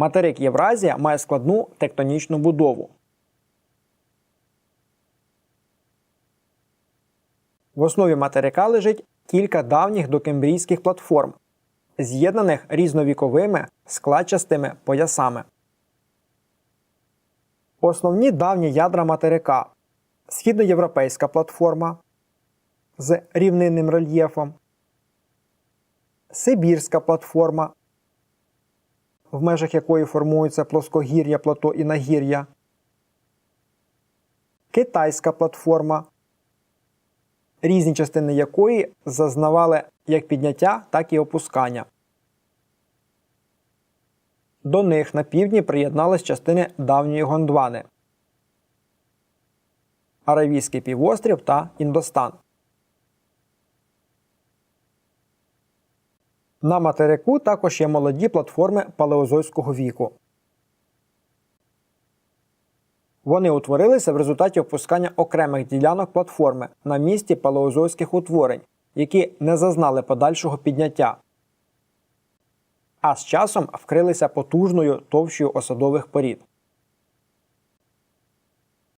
Материк Євразія має складну тектонічну будову. В основі материка лежить кілька давніх докембрійських платформ, з'єднаних різновіковими складчастими поясами. Основні давні ядра материка східноєвропейська платформа з рівнинним рельєфом, Сибірська платформа, в межах якої формуються плоскогір'я, плато і нагір'я, Китайська платформа, різні частини якої зазнавали як підняття, так і опускання. До них на півдні приєднались частини давньої Гондвани, Аравійський півострів та Індостан. На материку також є молоді платформи палеозойського віку. Вони утворилися в результаті опускання окремих ділянок платформи на місці палеозойських утворень, які не зазнали подальшого підняття, а з часом вкрилися потужною товщою осадових порід.